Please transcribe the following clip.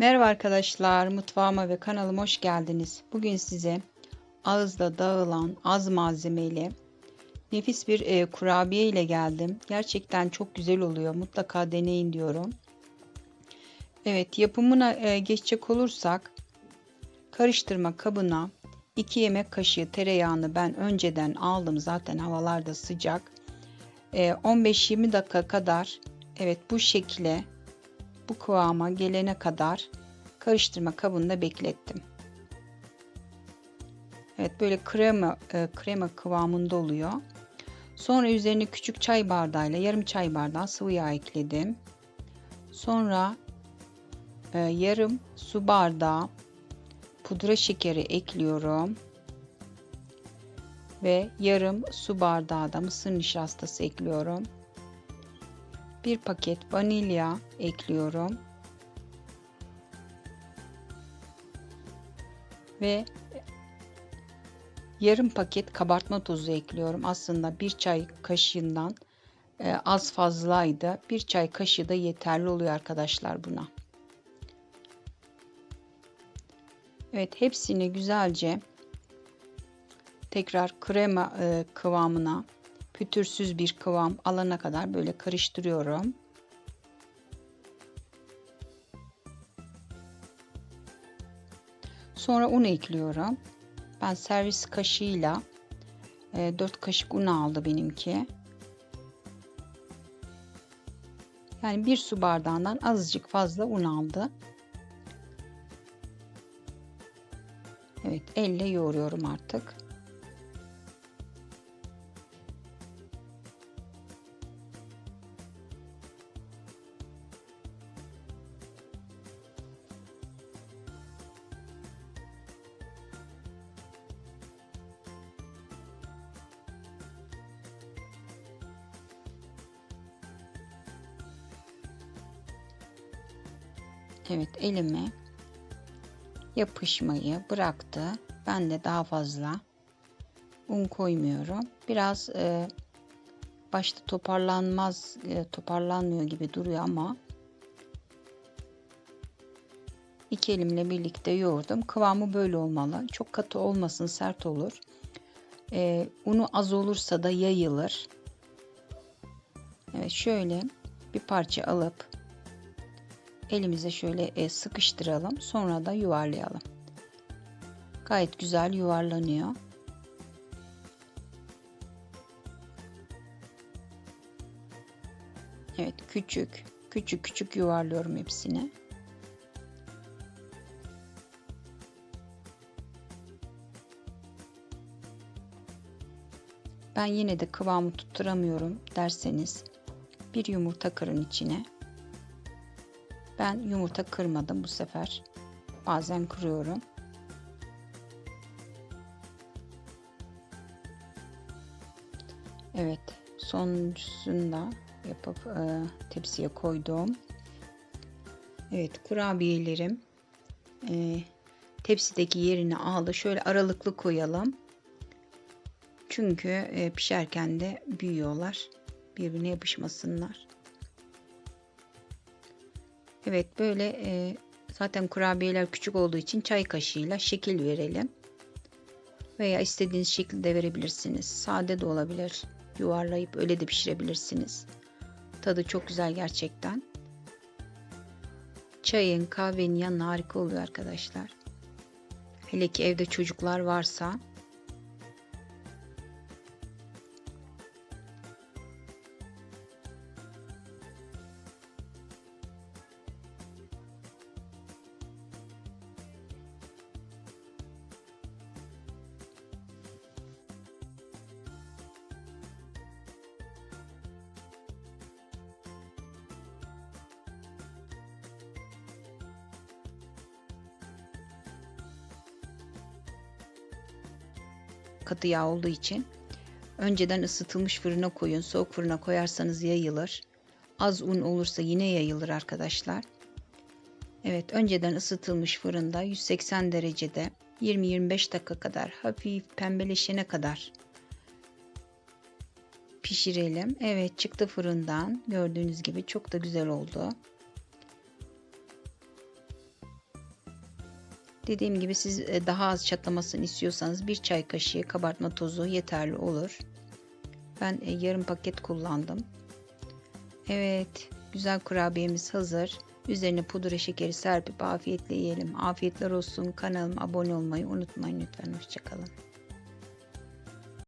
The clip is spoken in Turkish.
Merhaba arkadaşlar, mutfağıma ve kanalıma hoş geldiniz. Bugün size ağızda dağılan az malzemeli nefis bir e, kurabiye ile geldim. Gerçekten çok güzel oluyor. Mutlaka deneyin diyorum. Evet, yapımına e, geçecek olursak karıştırma kabına 2 yemek kaşığı tereyağını ben önceden aldım. Zaten havalarda sıcak. E, 15-20 dakika kadar evet bu şekilde bu kıvama gelene kadar karıştırma kabında beklettim. Evet böyle krema e, krema kıvamında oluyor. Sonra üzerine küçük çay bardağıyla yarım çay bardağı sıvı yağ ekledim. Sonra e, yarım su bardağı pudra şekeri ekliyorum. Ve yarım su bardağı da mısır nişastası ekliyorum. Bir paket vanilya ekliyorum. Ve yarım paket kabartma tozu ekliyorum. Aslında bir çay kaşığından e, az fazlaydı. Bir çay kaşığı da yeterli oluyor arkadaşlar buna. Evet hepsini güzelce tekrar krema e, kıvamına pütürsüz bir kıvam alana kadar böyle karıştırıyorum. Sonra un ekliyorum. Ben servis kaşığıyla e, 4 kaşık un aldı benimki. Yani bir su bardağından azıcık fazla un aldı. Evet elle yoğuruyorum artık. Evet elime yapışmayı bıraktı. Ben de daha fazla un koymuyorum. Biraz e, başta toparlanmaz, e, toparlanmıyor gibi duruyor ama iki elimle birlikte yoğurdum. Kıvamı böyle olmalı. Çok katı olmasın, sert olur. E, unu az olursa da yayılır. Evet şöyle bir parça alıp elimize şöyle e, sıkıştıralım. Sonra da yuvarlayalım. Gayet güzel yuvarlanıyor. Evet küçük küçük küçük yuvarlıyorum hepsini. Ben yine de kıvamı tutturamıyorum derseniz bir yumurta kırın içine. Ben yumurta kırmadım bu sefer. Bazen kırıyorum. Evet, sonuncusunu da yapıp e, tepsiye koydum. Evet, kurabiyelerim e, tepsideki yerini aldı. Şöyle aralıklı koyalım. Çünkü e, pişerken de büyüyorlar. Birbirine yapışmasınlar. Evet böyle e, zaten kurabiyeler küçük olduğu için çay kaşığıyla şekil verelim. Veya istediğiniz şekilde verebilirsiniz. Sade de olabilir. Yuvarlayıp öyle de pişirebilirsiniz. Tadı çok güzel gerçekten. Çayın, kahvenin yanına harika oluyor arkadaşlar. Hele ki evde çocuklar varsa katı yağ olduğu için önceden ısıtılmış fırına koyun. Soğuk fırına koyarsanız yayılır. Az un olursa yine yayılır arkadaşlar. Evet önceden ısıtılmış fırında 180 derecede 20-25 dakika kadar hafif pembeleşene kadar pişirelim. Evet çıktı fırından gördüğünüz gibi çok da güzel oldu. Dediğim gibi siz e, daha az çatlamasını istiyorsanız bir çay kaşığı kabartma tozu yeterli olur. Ben e, yarım paket kullandım. Evet, güzel kurabiyemiz hazır. Üzerine pudra şekeri serpip afiyetle yiyelim. Afiyetler olsun. Kanalıma abone olmayı unutmayın lütfen. Hoşçakalın.